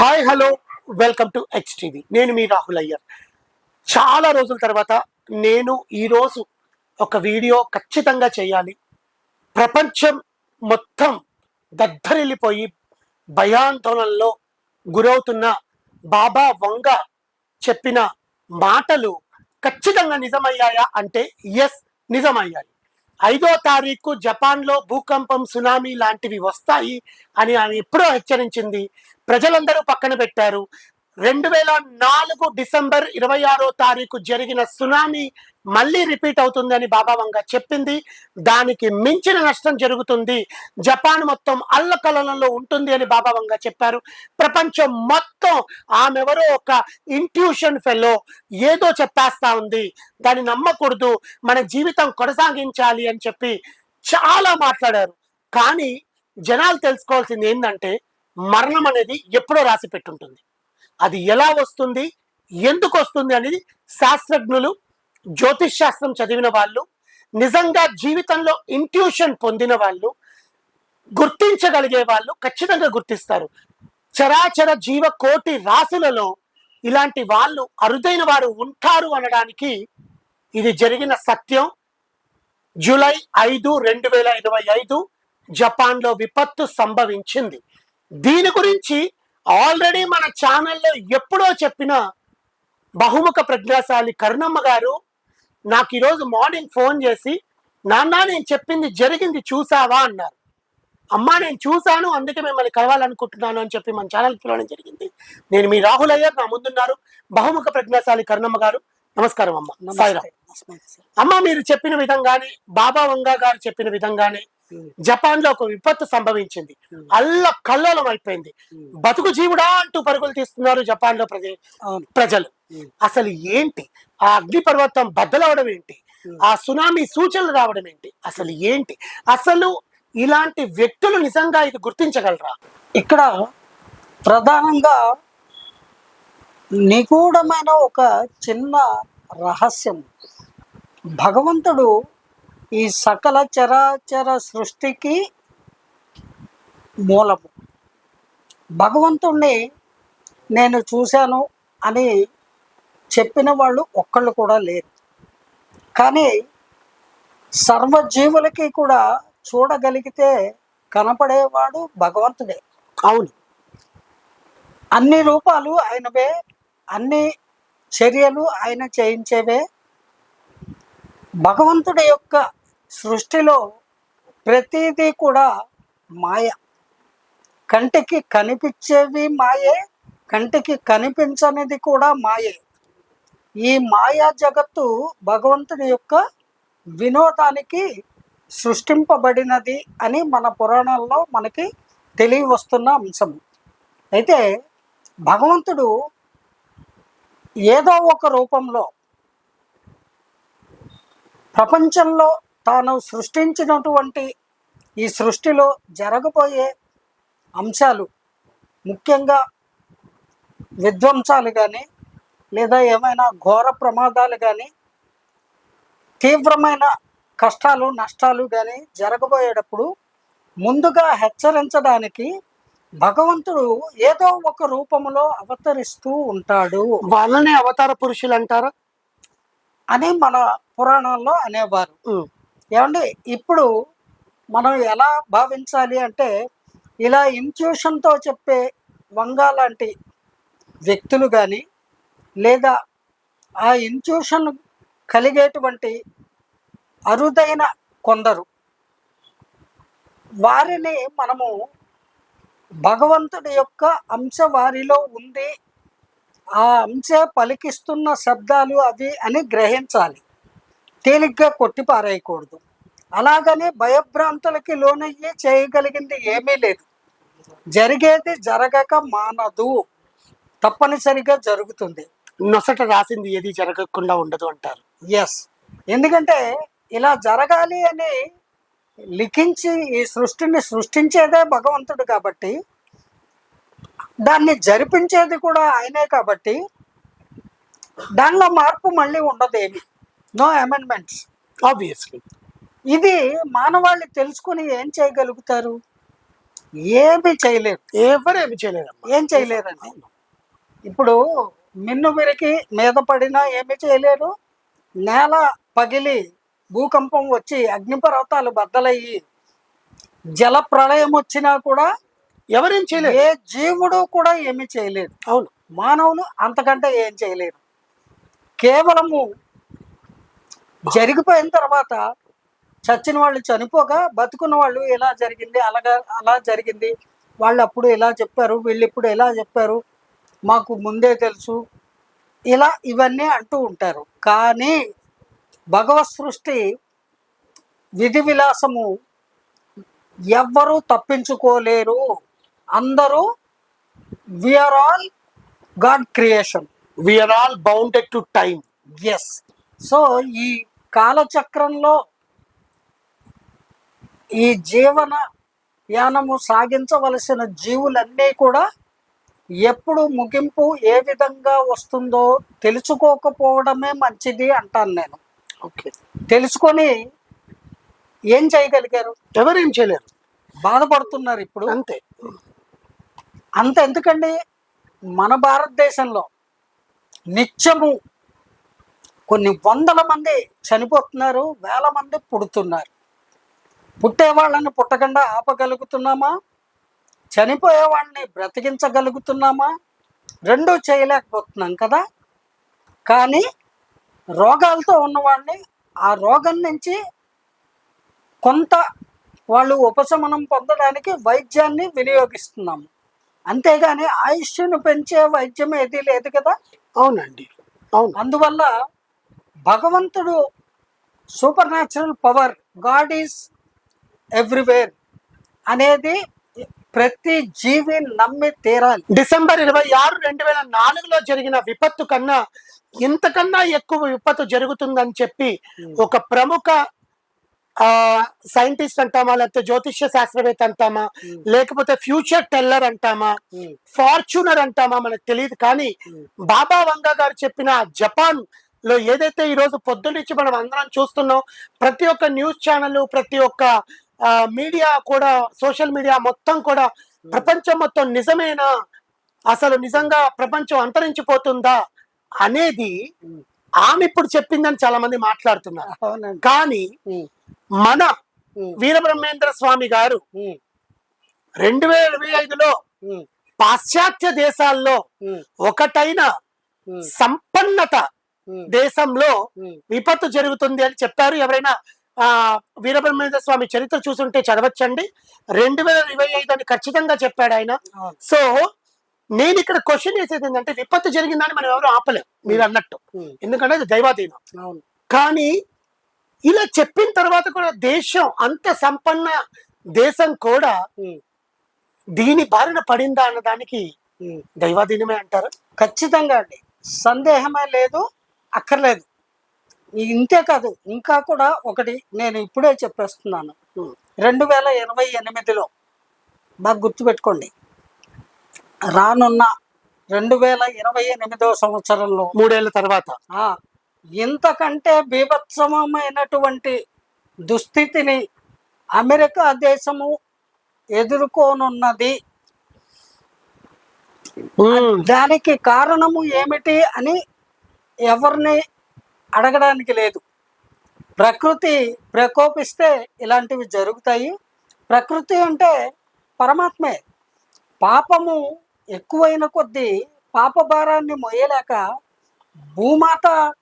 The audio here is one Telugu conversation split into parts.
Hi hello welcome to X TV నేను మీ రాహుల్ అయ్యర్. చాలా రోజుల తర్వాత నేను ఈరోజు ఒక వీడియో ఖచ్చితంగా చేయాలి. ప్రపంచం మొత్తం దద్దరిల్లిపోయి భయాందోళనలో గురవుతున్న బాబా వంగ చెప్పిన మాటలు ఖచ్చితంగా నిజమయ్యాయా అంటే ఎస్ నిజమయ్యాయి. ఐదో తారీఖు జపాన్లో భూకంపం సునామీ లాంటివి వస్తాయి అని ఆయన ఎప్పుడో హెచ్చరించింది. ప్రజలందరూ పక్కన పెట్టారు. రెండు వేల నాలుగు డిసెంబర్ ఇరవై ఆరో తారీఖు జరిగిన సునామీ మళ్ళీ రిపీట్ అవుతుందని బాబా వంగ చెప్పింది. దానికి మించిన నష్టం జరుగుతుంది. జపాన్ మొత్తం అల్లకల్లంలో ఉంటుంది అని బాబా వంగ చెప్పారు. ప్రపంచం మొత్తం ఆమెవరో ఒక ఇంట్యూషన్ ఫెలో ఏదో చెప్పేస్తా ఉంది. దాన్ని నమ్మకూడదు. మన జీవితం కొనసాగించాలి అని చెప్పి చాలా మాట్లాడారు. కానీ జనాలు తెలుసుకోవాల్సింది ఏంటంటే మరణం అనేది ఎప్పుడో రాసి పెట్టుంటుంది. అది ఎలా వస్తుంది? ఎందుకు వస్తుంది అనేది శాస్త్రజ్ఞులు జ్యోతిష్ శాస్త్రం చదివిన వాళ్ళు నిజంగా జీవితంలో ఇంట్యూషన్ పొందిన వాళ్ళు గుర్తించగలిగే వాళ్ళు ఖచ్చితంగా గుర్తిస్తారు. చరాచర జీవ కోటి రాశులలో ఇలాంటి వాళ్ళు అరుదైన వారు ఉంటారు అనడానికి ఇది జరిగిన సత్యం. జూలై ఐదు రెండు వేల ఇరవై ఐదు జపాన్లో విపత్తు సంభవించింది. దీని గురించి ఆల్రెడీ మన ఛానల్లో ఎప్పుడో చెప్పిన బహుముఖ ప్రజ్ఞాశాలి కరుణమ్మ గారు నాకు ఈరోజు మార్నింగ్ ఫోన్ చేసి నాన్న నేను చెప్పింది జరిగింది చూసావా? అన్నారు. అమ్మా నేను చూశాను అందుకే మిమ్మల్ని కలవాలనుకుంటున్నాను అని చెప్పి మన ఛానల్ పిలవడం జరిగింది. నేను మీ రాహుల్ అయ్యర్ నా ముందున్నారు బహుముఖ ప్రజ్ఞాశాలి కరుణమ్మ గారు. నమస్కారం అమ్మ. సాయిరామ్. అమ్మ మీరు చెప్పిన విధంగానే బాబా వంగా గారు చెప్పిన విధంగానే జపాన్లో ఒక విపత్తు సంభవించింది. అల్ల కల్లోలం అయిపోయింది. బతుకు జీవుడా అంటూ పరుగులు తీస్తున్నారు జపాన్లో ప్రజలు. అసలు ఏంటి? ఆ అగ్ని పర్వతం బద్దలవడం ఏంటి. ఆ సునామీ సూచనలు రావడం ఏంటి? అసలు ఏంటి? అసలు ఇలాంటి వ్యక్తులు నిజంగా ఇది గుర్తించగలరా? ఇక్కడ ప్రధానంగా నిగూఢమైన ఒక చిన్న రహస్యం. భగవంతుడు ఈ సకల చరాచర సృష్టికి మూలము. భగవంతుణ్ణి నేను చూశాను అని చెప్పిన వాళ్ళు ఒక్కళ్ళు కూడా లేరు. కానీ సర్వజీవులకి కూడా చూడగలిగితే కనపడేవాడు భగవంతుడే. అవును. అన్ని రూపాలు ఆయనవే అన్ని చర్యలు ఆయన చేయించేవే. భగవంతుడి యొక్క సృష్టిలో ప్రతిదీ కూడా మాయ. కంటికి కనిపించేవి మాయే కంటికి కనిపించనిది కూడా మాయే. ఈ మాయా జగత్తు భగవంతుని యొక్క వినోదానికి సృష్టింపబడినది అని మన పురాణాల్లో మనకి తెలియవస్తున్న అంశం. అయితే భగవంతుడు ఏదో ఒక రూపంలో ప్రపంచంలో తాను సృష్టించినటువంటి ఈ సృష్టిలో జరగబోయే అంశాలు ముఖ్యంగా విధ్వంసాలు కానీ లేదా ఏమైనా ఘోర ప్రమాదాలు కానీ తీవ్రమైన కష్టాలు నష్టాలు కానీ జరగబోయేటప్పుడు ముందుగా హెచ్చరించడానికి భగవంతుడు ఏదో ఒక రూపంలో అవతరిస్తూ ఉంటాడు. వాళ్ళనే అవతార పురుషులు అంటారా? అని మన పురాణాల్లో అనేవారు. ఏమండి ఇప్పుడు మనం ఎలా భావించాలి అంటే ఇలా ఇంట్యూషన్తో చెప్పే వంగ లాంటి వ్యక్తులు కానీ లేదా ఆ ఇంట్యూషన్ కలిగేటువంటి అరుదైన కొందరు వారిని మనము భగవంతుడి యొక్క అంశ వారిలో ఉంది ఆ అంశ పలికిస్తున్న శబ్దాలు అవి అని గ్రహించాలి. తేలిగ్గా కొట్టిపారేయకూడదు అలాగని భయభ్రాంతులకి లోనయ్యి చేయగలిగింది ఏమీ లేదు. జరిగేది జరగక మానదు. తప్పనిసరిగా జరుగుతుంది. నొసట రాసింది ఏది జరగకుండా ఉండదు అంటారు. ఎస్ ఎందుకంటే ఇలా జరగాలి అని లిఖించి ఈ సృష్టిని సృష్టించేదే భగవంతుడు కాబట్టి దాన్ని జరిపించేది కూడా ఆయనే కాబట్టి దానిలో మార్పు మళ్ళీ ఉండదు ఏమి నో అమెండ్మెంట్స్ ఆబ్వియస్లీ ఇది మానవాళి తెలుసుకుని ఏం చేయగలుగుతారు? ఏమీ చేయలేరు. ఎవరేమి చేయలేరమ్మా. ఏం చేయలేరండి. ఇప్పుడు మిన్ను విరికి మీద పడినా ఏమీ చేయలేరు. నేల పగిలి భూకంపం వచ్చి అగ్నిపర్వతాలు బద్దలయ్యి జల ప్రళయం వచ్చినా కూడా ఎవరేం చేయలేరు. ఏ జీవుడు కూడా ఏమీ చేయలేరు అవును. మానవులు అంతకంటే ఏం చేయలేరు. కేవలము జరిగిపోయిన తర్వాత చచ్చిన వాళ్ళు చనిపోగా బతుకున్న వాళ్ళు ఇలా జరిగింది అలాగా అలా జరిగింది. వాళ్ళు అప్పుడు ఇలా చెప్పారు వీళ్ళు ఇప్పుడు ఇలా చెప్పారు మాకు ముందే తెలుసు. ఇలా ఇవన్నీ అంటూ ఉంటారు. కానీ భగవత్ సృష్టి విధి విలాసము ఎవ్వరూ తప్పించుకోలేరు. అందరూ we are all god creation we are all bounded to time yes so ఈ కాలచక్రంలో ఈ జీవన యానము సాగించవలసిన జీవులన్నీ కూడా ఎప్పుడు ముగింపు ఏ విధంగా వస్తుందో తెలుసుకోకపోవడమే మంచిది అంటాను నేను. ఓకే. తెలుసుకొని ఏం చేయగలిగారు? ఎవరేం చేయలేరు. బాధపడుతున్నారు ఇప్పుడు. అంతే. అంత ఎందుకండి మన భారతదేశంలో నిత్యము కొన్ని వందల మంది చనిపోతున్నారు వేల మంది పుడుతున్నారు. పుట్టే వాళ్ళని పుట్టకుండా ఆపగలుగుతున్నామా? చనిపోయే వాళ్ళని బ్రతికించగలుగుతున్నామా? రెండూ చేయలేకపోతున్నాం కదా? కానీ రోగాలతో ఉన్నవాళ్ళని ఆ రోగం నుంచి కొంత వాళ్ళు ఉపశమనం పొందడానికి వైద్యాన్ని వినియోగిస్తున్నాము అంతేగాని ఆయుష్ను పెంచే వైద్యం ఏదీ లేదు కదా? అవునండి. అవును. అందువల్ల భగవంతుడు supernatural power god is everywhere అనేది ప్రతి జీవి నమ్మి తీరాలి. డిసెంబర్ ఇరవై ఆరు రెండు వేల నాలుగులో జరిగిన విపత్తు కన్నా ఇంతకన్నా ఎక్కువ విపత్తు జరుగుతుందని చెప్పి ఒక ప్రముఖ ఆ సైంటిస్ట్ అంటామా లేకపోతే జ్యోతిష్య శాస్త్రవేత్త అంటామా లేకపోతే ఫ్యూచర్ టెల్లర్ అంటామా ఫార్చ్యూనర్ అంటామా మనకు తెలియదు. కానీ బాబా వంగా గారు చెప్పిన జపాన్ లో ఏదైతే ఈ రోజు పొద్దున్నుంచి మనం అందరం చూస్తున్నాం ప్రతి ఒక్క న్యూస్ ఛానల్ ప్రతి ఒక్క మీడియా కూడా సోషల్ మీడియా మొత్తం కూడా ప్రపంచం మొత్తం నిజమేనా? అసలు నిజంగా ప్రపంచం అంతరించిపోతుందా అనేది ఆమె ఇప్పుడు చెప్పిందని చాలా మంది మాట్లాడుతున్నారు కానీ మన వీరబ్రహ్మేంద్ర స్వామి గారు రెండు వేల ఇరవై ఐదులో పాశ్చాత్య దేశాల్లో ఒకటైన సంపన్నత దేశంలో. విపత్తు జరుగుతుంది అని చెప్పారు ఎవరైనా ఆ వీరబ్రహ్మేంద్ర స్వామి చరిత్ర చూసుంటే చదవచ్చండి. రెండు వేల ఇరవై ఐదు అని ఖచ్చితంగా చెప్పాడు ఆయన. సో నేను ఇక్కడ క్వశ్చన్ చేసేది ఏంటంటే విపత్తు జరిగిందని మనం ఎవరు ఆపలేం మీరు అన్నట్టు. ఎందుకంటే అది దైవాధీనం. కానీ ఇలా చెప్పిన తర్వాత కూడా దేశం అంత సంపన్న దేశం కూడా దీని బారిన పడిందా అన్న దానికి. దైవాధీనమే అంటారు. ఖచ్చితంగా అండి. సందేహమే లేదు. అక్కర్లేదు. ఇంతే కాదు ఇంకా కూడా ఒకటి నేను ఇప్పుడే చెప్పేస్తున్నాను. రెండు వేల ఇరవై ఎనిమిదిలో బాగా గుర్తుపెట్టుకోండి. రానున్న రెండు వేల ఇరవై ఎనిమిదో సంవత్సరంలో మూడేళ్ళ తర్వాత. ఇంతకంటే బీభత్సమైనటువంటి దుస్థితిని అమెరికా దేశము ఎదుర్కోనున్నది. దానికి కారణము ఏమిటి అని ఎవరిని అడగడానికి లేదు. ప్రకృతి ప్రకోపిస్తే ఇలాంటివి జరుగుతాయి. ప్రకృతి అంటే పరమాత్మే. పాపము ఎక్కువైన కొద్దీ పాప భారాన్ని మొయ్యలేక భూమాత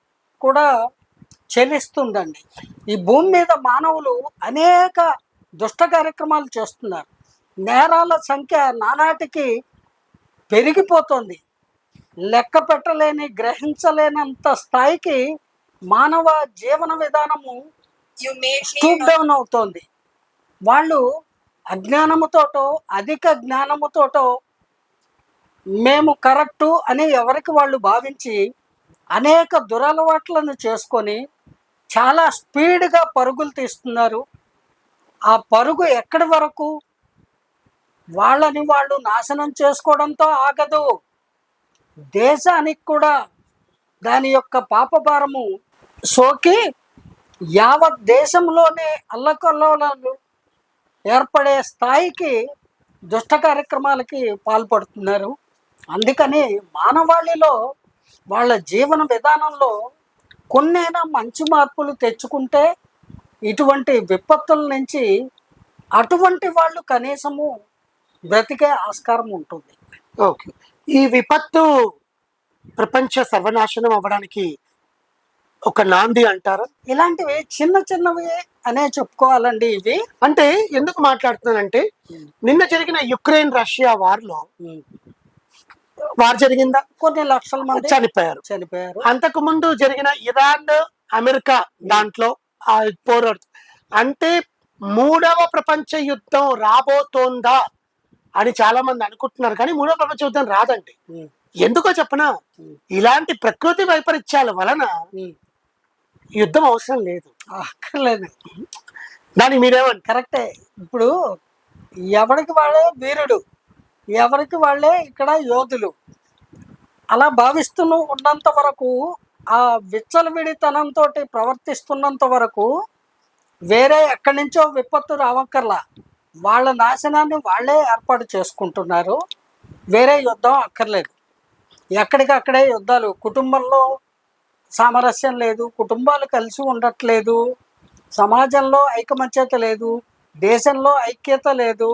కూడా చెల్లిస్తుందండి ఈ భూమి మీద మానవులు అనేక దుష్ట కార్యక్రమాలు చేస్తున్నారు. నేరాల సంఖ్య నానాటికి పెరిగిపోతుంది. లెక్క పెట్టలేని గ్రహించలేనంత స్థాయికి మానవ జీవన విధానము స్టూప్ డౌన్ అవుతోంది. వాళ్ళు అజ్ఞానముతోటో అధిక జ్ఞానముతోటో మేము కరెక్టు అని ఎవరికి వాళ్ళు భావించి అనేక దురలవాట్లను చేసుకొని చాలా స్పీడ్గా పరుగులు తీస్తున్నారు. ఆ పరుగు ఎక్కడి వరకు? వాళ్ళని వాళ్ళు నాశనం చేసుకోవడంతో ఆగదు. దేశానికి కూడా దాని యొక్క పాపభారము సోకి యావత్ దేశంలోనే అల్లకల్లోలాలు ఏర్పడే స్థాయికి దుష్ట కార్యక్రమాలకి పాల్పడుతున్నారు. అందుకని మానవాళిలో వాళ్ళ జీవన విధానంలో కొన్నైనా మంచి మార్పులు తెచ్చుకుంటే ఇటువంటి విపత్తుల నుంచి అటువంటి వాళ్ళు కనీసము బ్రతికే ఆస్కారం ఉంటుంది. ఓకే. ఈ విపత్తు ప్రపంచ సర్వనాశనం అవ్వడానికి ఒక నాంది అంటారా? ఇలాంటివి చిన్న చిన్నవి అనే చెప్పుకోవాలండి ఇవి. అంటే ఎందుకు మాట్లాడుతున్నానంటే నిన్న జరిగిన యుక్రెయిన్ రష్యా వార్లో వార్ జరిగిందా? కొన్ని లక్షల మంది చనిపోయారు. చనిపోయారు. అంతకు ముందు జరిగిన ఇరాన్ అమెరికా దాంట్లో ఆ పోరాడు అంటే మూడవ ప్రపంచ యుద్ధం రాబోతోందా? అని చాలా మంది అనుకుంటున్నారు కానీ మూడవ ప్రపంచ యుద్ధం రాదండి. ఎందుకో చెప్పనా? ఇలాంటి ప్రకృతి వైపరీత్యాల వలన. యుద్ధం అవసరం లేదు. అక్కర్లేదు. దానికి మీరేమంటారు? కరెక్టే. ఇప్పుడు ఎవరికి వాళ్ళే వీరుడు ఎవరికి వాళ్ళే ఇక్కడ యోధులు. అలా భావిస్తూ ఉన్నంత వరకు ఆ విచ్చలవిడితనంతో ప్రవర్తిస్తున్నంత వరకు వేరే ఎక్కడి నుంచో విపత్తు రావక్కర్లా. వాళ్ళ నాశనాన్ని వాళ్ళే ఏర్పాటు చేసుకుంటున్నారు. వేరే యుద్ధం అక్కర్లేదు. ఎక్కడికక్కడే యుద్ధాలు కుటుంబంలో సామరస్యం లేదు కుటుంబాలు కలిసి ఉండట్లేదు సమాజంలో ఐకమత్యత లేదు దేశంలో ఐక్యత లేదు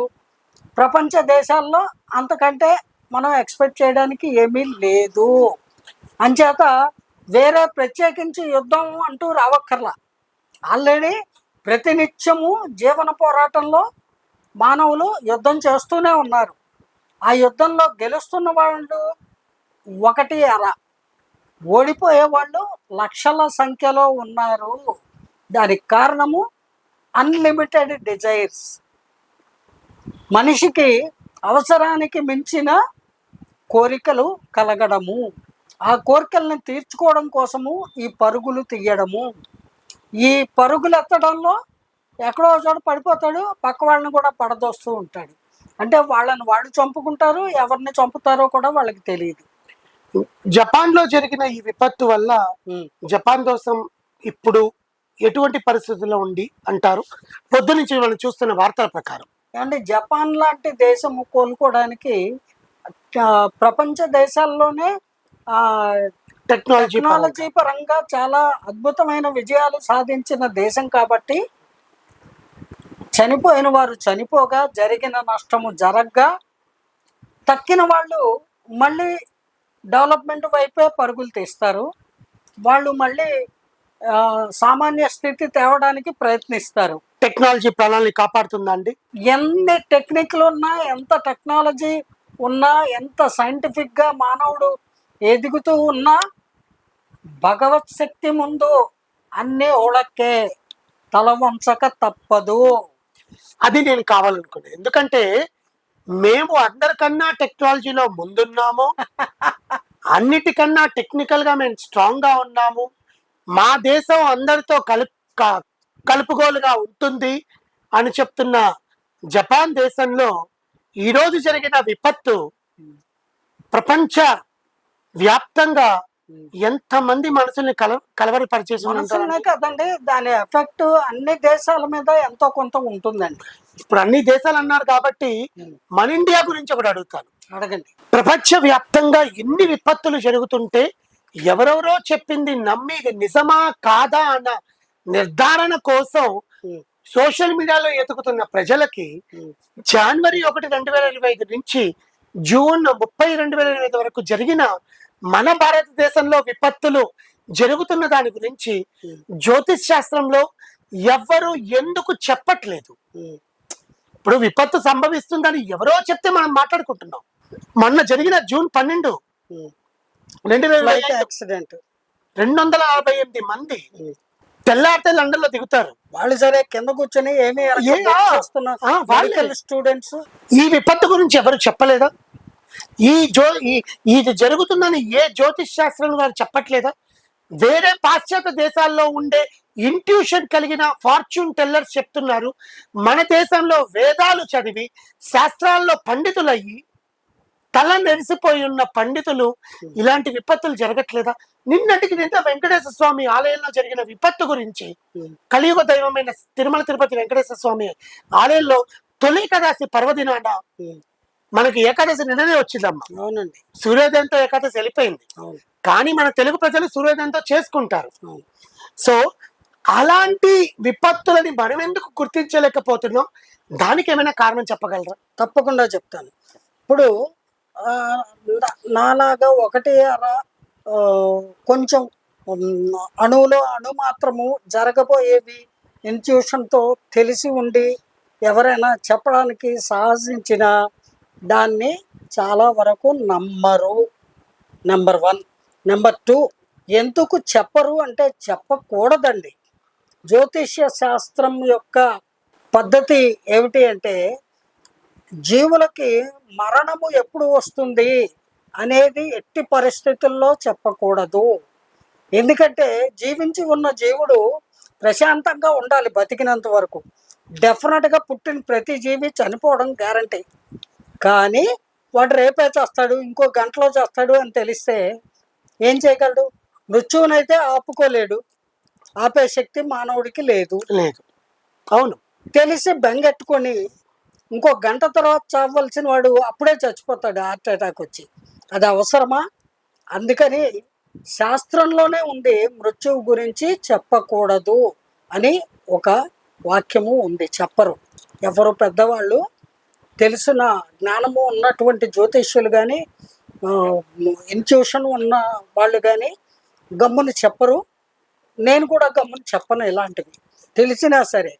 ప్రపంచ దేశాల్లో అంతకంటే మనం ఎక్స్పెక్ట్ చేయడానికి ఏమీ లేదు. అంచేత వేరే ప్రత్యేకించి యుద్ధం అంటూ రావక్కర్లా. ఆల్రెడీ ప్రతినిత్యము జీవన పోరాటంలో మానవులు యుద్ధం చేస్తూనే ఉన్నారు. ఆ యుద్ధంలో గెలుస్తున్న వాళ్ళు ఒకటి అర ఓడిపోయే వాళ్ళు లక్షల సంఖ్యలో ఉన్నారు. దానికి కారణము అన్లిమిటెడ్ డిజైర్స్ మనిషికి అవసరానికి మించిన కోరికలు కలగడము. ఆ కోరికల్ని తీర్చుకోవడం కోసము ఈ పరుగులు తీయడము. ఈ పరుగులు ఎత్తడంలో ఎక్కడో చోట పడిపోతాడు పక్క వాళ్ళని కూడా పడదోస్తూ ఉంటాడు. అంటే వాళ్ళని వాళ్ళు చంపుకుంటారు ఎవరిని చంపుతారో కూడా వాళ్ళకి తెలియదు. జపాన్లో జరిగిన ఈ విపత్తు వల్ల. జపాన్ దేశం ఇప్పుడు ఎటువంటి పరిస్థితుల్లో ఉంది అంటారు? పొద్దు నుంచి మనం చూస్తున్న వార్తల ప్రకారం. అంటే జపాన్ లాంటి దేశము కోలుకోవడానికి ప్రపంచ దేశాల్లోనే ఆ, టెక్నాలజీ టెక్నాలజీ పరంగా చాలా అద్భుతమైన విజయాలు సాధించిన దేశం కాబట్టి చనిపోయిన వారు చనిపోగా జరిగిన నష్టము జరగ్గా తక్కిన వాళ్ళు మళ్ళీ డెవలప్మెంట్ వైపే పరుగులు తీస్తారు. వాళ్ళు మళ్ళీ సామాన్య స్థితి తేవడానికి ప్రయత్నిస్తారు. టెక్నాలజీ ప్రాణాలని కాపాడుతుందా అండి ఎన్ని టెక్నిక్లు ఉన్నా ఎంత టెక్నాలజీ ఉన్నా ఎంత సైంటిఫిక్గా మానవుడు ఎదుగుతూ ఉన్నా భగవత్ శక్తి ముందు అన్నీ ఓడక్కే తల వంచక తప్పదు. అది నేను కావాలనుకున్నాను ఎందుకంటే మేము అందరికన్నా టెక్నాలజీలో ముందున్నాము. అన్నిటికన్నా టెక్నికల్గా మేము స్ట్రాంగ్గా ఉన్నాము. మా దేశం అందరితో కలుపు కలుపుగోలుగా ఉంటుంది అని చెప్తున్న జపాన్ దేశంలో ఈ రోజు జరిగిన విపత్తు ప్రపంచ వ్యాప్తంగా ఎంతమంది మనసుల్ని కల కలవరపరిచేసి కదండి దాని ఎఫెక్ట్ అన్ని దేశాల మీద ఎంతో కొంత ఉంటుందండి. ఇప్పుడు అన్ని దేశాలు అన్నారు కాబట్టి మన ఇండియా గురించి ఒకటి అడుగుతాను. అడగండి. ప్రపంచ వ్యాప్తంగా ఎన్ని విపత్తులు జరుగుతుంటే ఎవరెవరో చెప్పింది నమ్మి ఇది నిజమా కాదా అన్న నిర్ధారణ కోసం ఉమ్, సోషల్ మీడియాలో ఎతుకుతున్న ప్రజలకి జనవరి ఒకటి రెండు వేల ఇరవై ఐదు నుంచి జూన్ ముప్పై రెండు వేల ఇరవై ఐదు వరకు జరిగిన మన భారతదేశంలో విపత్తులు జరుగుతున్న దాని గురించి జ్యోతిష్ శాస్త్రంలో ఎవ్వరు ఎందుకు చెప్పట్లేదు. ఇప్పుడు విపత్తు సంభవిస్తుందని ఎవరో చెప్తే మనం మాట్లాడుకుంటున్నాం మొన్న జరిగిన జూన్ పన్నెండు. రెండు వేల యాక్సిడెంట్ రెండు వందల నలభై ఎనిమిది మంది. తెల్లారితే లండన్లో దిగుతారు వాళ్ళు సరే కింద కూర్చొని ఏమి. స్టూడెంట్స్ ఈ విపత్తు గురించి ఎవరు చెప్పలేదా ఈ జో ఈ- ఇది జరుగుతుందని ఏ జ్యోతిష్ శాస్త్రం వారు చెప్పట్లేదా? వేరే పాశ్చాత్య దేశాల్లో ఉండే ఇంట్యూషన్ కలిగిన ఫార్చ్యూన్ టెల్లర్స్ చెప్తున్నారు. మన దేశంలో వేదాలు చదివి శాస్త్రాల్లో పండితులయ్యి తల నెరిసిపోయి ఉన్న పండితులు ఇలాంటి విపత్తులు జరగట్లేదా? నిన్నటికి నిన్న వెంకటేశ్వర స్వామి ఆలయంలో జరిగిన విపత్తు గురించి కలియుగ దైవమైన తిరుమల తిరుపతి వెంకటేశ్వర స్వామి ఆలయంలో తొలి ఏకాదశి పర్వదినాన ఉమ్, మనకి ఏకాదశి నిన్ననే వచ్చిందమ్మా. అవునండి. సూర్యోదయంతో ఏకాదశి వెళ్ళిపోయింది. అవును. కానీ మన తెలుగు ప్రజలు సూర్యోదయంతో చేసుకుంటారు. అవును. సో అలాంటి విపత్తులని మనం ఎందుకు గుర్తించలేకపోతున్నాం? దానికి ఏమైనా కారణం చెప్పగలరా? తప్పకుండా చెప్తాను. ఇప్పుడు నాలాగా ఒకటి కొంచెం అణువులో అణు మాత్రము జరగబోయేవి ఇన్స్టిట్యూషన్తో తెలిసి ఉండి ఎవరైనా చెప్పడానికి సాహసించిన దాన్ని చాలా వరకు నమ్మరు. నెంబర్ వన్ నెంబర్ టూ ఎందుకు చెప్పరు అంటే చెప్పకూడదండి. జ్యోతిష్య శాస్త్రం యొక్క పద్ధతి ఏమిటి అంటే జీవులకి మరణము ఎప్పుడు వస్తుంది అనేది ఎట్టి పరిస్థితుల్లో చెప్పకూడదు. ఎందుకంటే జీవించి ఉన్న జీవుడు ప్రశాంతంగా ఉండాలి బతికినంత వరకు. డెఫినెట్గా పుట్టిన ప్రతి జీవి చనిపోవడం గ్యారంటీ కానీ వాడు రేపే చేస్తాడు ఇంకో గంటలో చేస్తాడు అని తెలిస్తే ఏం చేయగలడు? మృత్యువునైతే ఆపుకోలేడు. ఆపే శక్తి మానవుడికి లేదు. లేదు. అవును. తెలిసి బెంగెట్టుకొని ఇంకో గంట తర్వాత చావలసిన వాడు అప్పుడే చచ్చిపోతాడు హార్ట్ అటాక్ వచ్చి. అది అవసరమా? అందుకని శాస్త్రంలోనే ఉంది మృత్యువు గురించి చెప్పకూడదు అని ఒక వాక్యము ఉంది. చెప్పరు. ఎవరు పెద్దవాళ్ళు తెలిసిన జ్ఞానము ఉన్నటువంటి జ్యోతిష్యులు కానీ ఇన్ట్యూషన్ ఉన్న వాళ్ళు కానీ గమ్ముని చెప్పరు. నేను కూడా గమ్ముని చెప్పను ఇలాంటివి. తెలిసినా సరే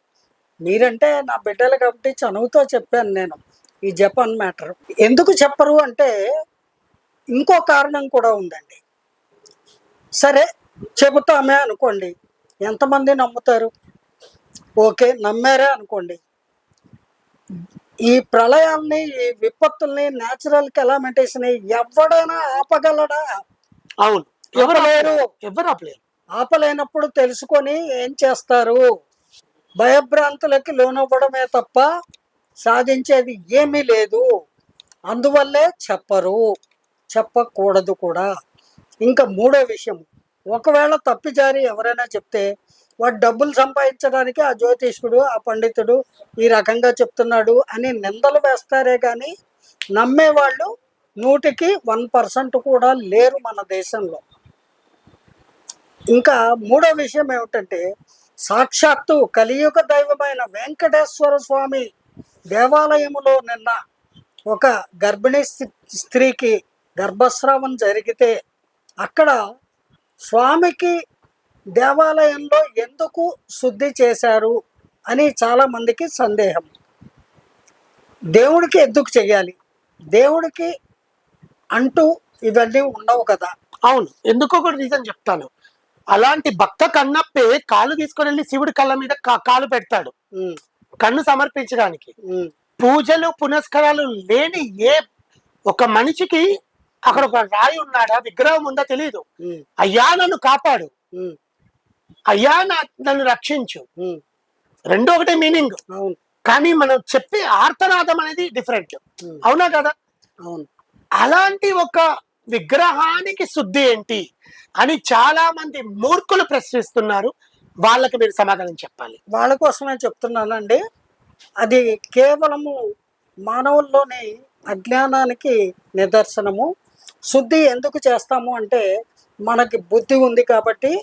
మీరంటే నా బిడ్డలు కాబట్టి చనువుతో చెప్పాను నేను ఈ జపాన్ మ్యాటర్. ఎందుకు చెప్పరు అంటే ఇంకో కారణం కూడా ఉందండి. సరే చెబుతామే అనుకోండి. ఎంతమంది నమ్ముతారు? ఓకే నమ్మారే అనుకోండి. ఈ ప్రళయాల్ని ఈ విపత్తుల్ని న్యాచురల్ కెలామిటీస్ని ఎవడైనా ఆపగలడా? అవును. ఎవరు ఆపలేరు. ఎవరు ఆపలేరు? ఆపలేనప్పుడు తెలుసుకొని ఏం చేస్తారు? భయభ్రాంతులకి లోనవ్వడమే తప్ప సాధించేది ఏమీ లేదు. అందువల్లే చెప్పరు. చెప్పకూడదు కూడా. ఇంకా మూడో విషయం ఒకవేళ తప్పిజారి ఎవరైనా చెప్తే వాడు డబ్బులు సంపాదించడానికి ఆ జ్యోతిష్కుడు ఆ పండితుడు ఈ రకంగా చెప్తున్నాడు అని నిందలు వేస్తారే కానీ నమ్మేవాళ్ళు నూటికి వన్ పర్సెంట్ కూడా లేరు మన దేశంలో. ఇంకా మూడో విషయం ఏమిటంటే సాక్షాత్తు కలియుగ దైవమైన వెంకటేశ్వర స్వామి దేవాలయములో నిన్న ఒక గర్భిణీ స్త్రీకి గర్భస్రావం జరిగితే అక్కడ స్వామికి దేవాలయంలో ఎందుకు శుద్ధి చేశారు అని చాలా మందికి సందేహం. దేవుడికి ఎందుకు చెయ్యాలి? దేవుడికి అంటూ ఇవన్నీ ఉండవు కదా. అవును ఎందుకో కూడా రీజన్ చెప్తాను. అలాంటి భక్త కన్నప్పే కాలు తీసుకొని వెళ్ళి శివుడి కళ్ళ మీద కాలు పెడతాడు. కన్ను సమర్పించడానికి. పూజలు పునస్కారాలు లేని ఏ ఒక మనిషికి అక్కడ ఒక రాయి ఉన్నాడా విగ్రహం ఉందా తెలియదు అయ్యా నన్ను కాపాడు. అయ్యా నా- నన్ను రక్షించు. రెండు ఒకటే మీనింగ్. అవును. కానీ మనం చెప్పే ఆర్తనాదం అనేది డిఫరెంట్. అవునా కదా? అవును. అలాంటి ఒక విగ్రహానికి శుద్ధి ఏంటి అని చాలా మంది మూర్ఖులు ప్రశ్నిస్తున్నారు. వాళ్ళకి మీరు సమాధానం చెప్పాలి. వాళ్ళ కోసమే చెప్తున్నానండి. అది కేవలము మానవుల్లోని అజ్ఞానానికి నిదర్శనము. శుద్ధి ఎందుకు చేస్తాము అంటే మనకి బుద్ధి ఉంది కాబట్టి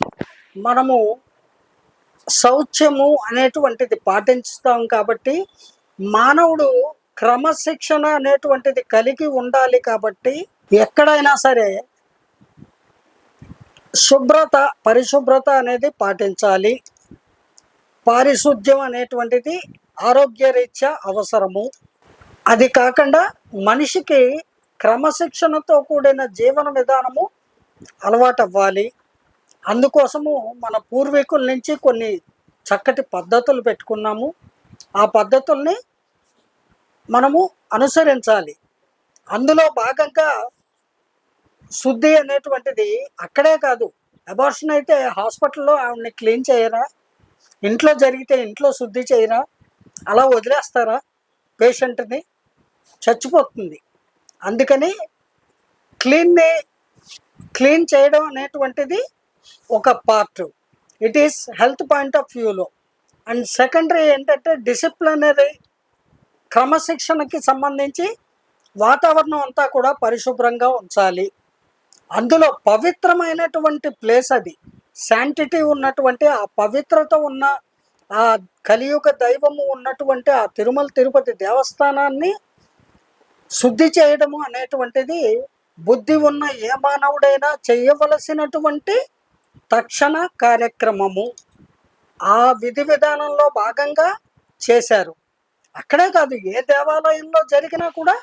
మనము శౌచ్యము అనేటువంటిది పాటించుతాం కాబట్టి మానవుడు క్రమశిక్షణ అనేటువంటిది కలిగి ఉండాలి కాబట్టి ఎక్కడైనా సరే శుభ్రత పరిశుభ్రత అనేది పాటించాలి. పారిశుద్ధ్యం అనేటువంటిది ఆరోగ్యరీత్యా అవసరము. అది కాకుండా మనిషికి క్రమశిక్షణతో కూడిన జీవన విధానము అలవాటు అవ్వాలి అందుకోసము మన పూర్వీకుల నుంచి కొన్ని చక్కటి పద్ధతులు పెట్టుకున్నాము. ఆ పద్ధతుల్ని మనము అనుసరించాలి. అందులో భాగంగా శుద్ధి అనేటువంటిది అక్కడే కాదు. అబార్షన్ అయితే హాస్పిటల్లో ఆవిడని క్లీన్ చేయరా? ఇంట్లో జరిగితే ఇంట్లో శుద్ధి చేయరా? అలా వదిలేస్తారా పేషెంట్ని? చచ్చిపోతుంది. అందుకని క్లీన్ని క్లీన్ చేయడం అనేటువంటిది ఒక part it is health point of వ్యూలో అండ్ సెకండరీ ఏంటంటే డిసిప్లినరీ క్రమశిక్షణకి సంబంధించి వాతావరణం అంతా కూడా పరిశుభ్రంగా ఉంచాలి. అందులో పవిత్రమైనటువంటి ప్లేస్ అది. శాంటిటీ ఉన్నటువంటి ఆ పవిత్రత ఉన్న ఆ కలియుగ దైవము ఉన్నటువంటి ఆ తిరుమల తిరుపతి దేవస్థానాన్ని శుద్ధి చేయడము అనేటువంటిది బుద్ధి ఉన్న ఏ మానవుడైనా చేయవలసినటువంటి తక్షణ కార్యక్రమము ఆ విధి విధానంలో భాగంగా చేశారు. అక్కడే కాదు ఏ దేవాలయంలో జరిగినా కూడా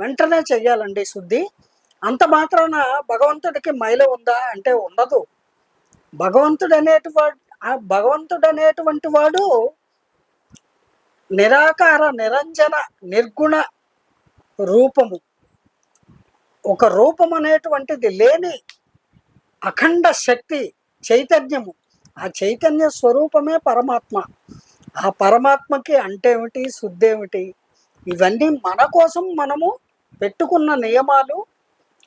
వెంటనే చెయ్యాలండి శుద్ధి. అంత మాత్రాన భగవంతుడికి మైల ఉందా అంటే ఉండదు. భగవంతుడు అనేటువంటి ఆ భగవంతుడు అనేటువంటి వాడు నిరాకార నిరంజన నిర్గుణ రూపము. ఒక రూపం అనేటువంటిది లేని అఖండ శక్తి చైతన్యము. ఆ చైతన్య స్వరూపమే పరమాత్మ. ఆ పరమాత్మకి అంటే ఏమిటి శుద్ధి ఏమిటి ఇవన్నీ మన కోసం మనము పెట్టుకున్న నియమాలు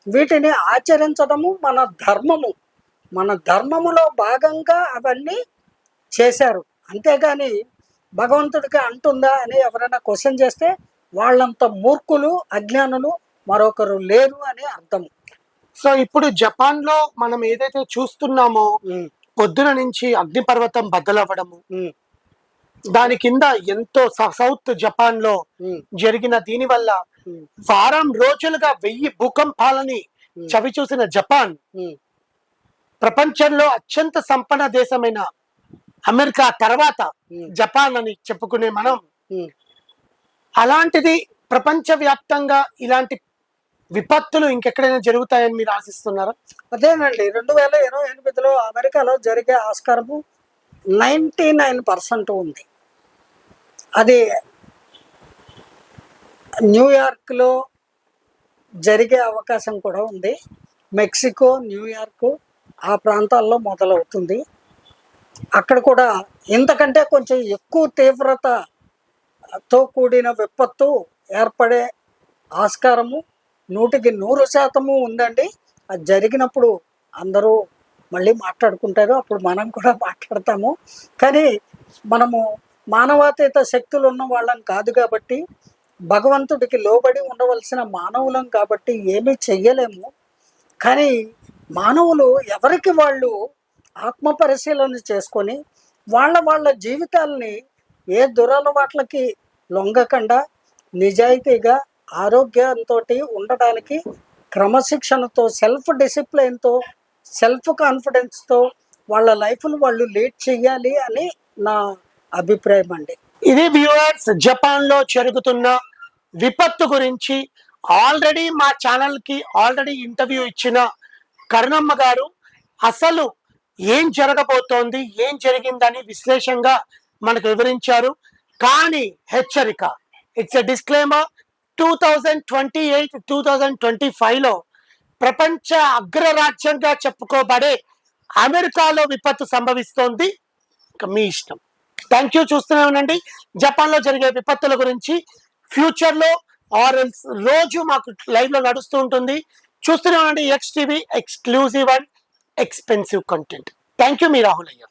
వీటిని ఆచరించడము మన ధర్మము. మన ధర్మములో భాగంగా అవన్నీ చేశారు. అంతేగాని భగవంతుడికి అంటుందా అని ఎవరైనా క్వశ్చన్ చేస్తే వాళ్ళంత మూర్ఖులు అజ్ఞానులు మరొకరు లేరు అని అర్థము. సో ఇప్పుడు జపాన్లో మనం ఏదైతే చూస్తున్నామో పొద్దున నుంచి అగ్నిపర్వతం బద్దలవ్వడము దాని కింద ఎంతో సౌత్ జపాన్లో జరిగిన దీని వల్ల వారం రోజులుగా వెయ్యి భూకంపాలని చవి చూసిన జపాన్ ప్రపంచంలో అత్యంత సంపన్న దేశమైన అమెరికా తర్వాత జపాన్ అని చెప్పుకునే మనం. అలాంటిది ప్రపంచవ్యాప్తంగా ఇలాంటి విపత్తులు ఇంకెక్కడైనా జరుగుతాయని మీరు ఆశిస్తున్నారా? అదేనండి. రెండు వేల ఇరవై ఎనిమిదిలో అమెరికాలో జరిగే ఆస్కారము నైంటీ నైన్ పర్సెంట్ ఉంది. అది న్యూయార్క్లో జరిగే అవకాశం కూడా ఉంది. మెక్సికో న్యూయార్క్ ఆ ప్రాంతాల్లో మొదలవుతుంది. అక్కడ కూడా ఇంతకంటే కొంచెం ఎక్కువ తీవ్రతతో కూడిన విపత్తు ఏర్పడే ఆస్కారము నూటికి నూరు శాతము ఉందండి. అది జరిగినప్పుడు అందరూ మళ్ళీ మాట్లాడుకుంటారు. అప్పుడు మనం కూడా మాట్లాడతాము. కానీ మనము మానవాతీత శక్తులు ఉన్న వాళ్ళం కాదు కాబట్టి భగవంతుడికి లోబడి ఉండవలసిన మానవులం కాబట్టి ఏమీ చెయ్యలేము. కానీ మానవులు ఎవరికి వాళ్ళు ఆత్మ పరిశీలన చేసుకొని వాళ్ళ వాళ్ళ జీవితాలని ఏ దురలవాట్లకి లొంగకుండా నిజాయితీగా ఆరోగ్యంతో ఉండడానికి క్రమశిక్షణతో సెల్ఫ్ డిసిప్లిన్తో సెల్ఫ్ కాన్ఫిడెన్స్తో వాళ్ళ లైఫ్ను వాళ్ళు లీడ్ చెయ్యాలి అని నా అభిప్రాయం అండి. ఇది వ్యూవర్స్ జపాన్లో జరుగుతున్న విపత్తు గురించి ఆల్రెడీ మా ఛానల్కి ఆల్రెడీ ఇంటర్వ్యూ ఇచ్చిన కరుణమ్మ గారు అసలు ఏం జరగబోతోంది ఏం జరిగిందని విశ్లేషంగా మనకు వివరించారు. కానీ హెచ్చరిక it's a disclaimer two thousand twenty eight two thousand twenty ఫైవ్లో ప్రపంచ అగ్రరాజ్యంగా చెప్పుకోబడే అమెరికాలో విపత్తు సంభవిస్తోంది. మీ ఇష్టం. థ్యాంక్ యూ చూస్తూనే ఉండండి. జపాన్లో జరిగే విపత్తుల గురించి ఫ్యూచర్లో ఆర్ రోజు మాకు లైవ్లో నడుస్తూ ఉంటుంది. చూస్తూనే ఉండండి. X TV exclusive and expensive content thank you మీ రాహుల్ అయ్యా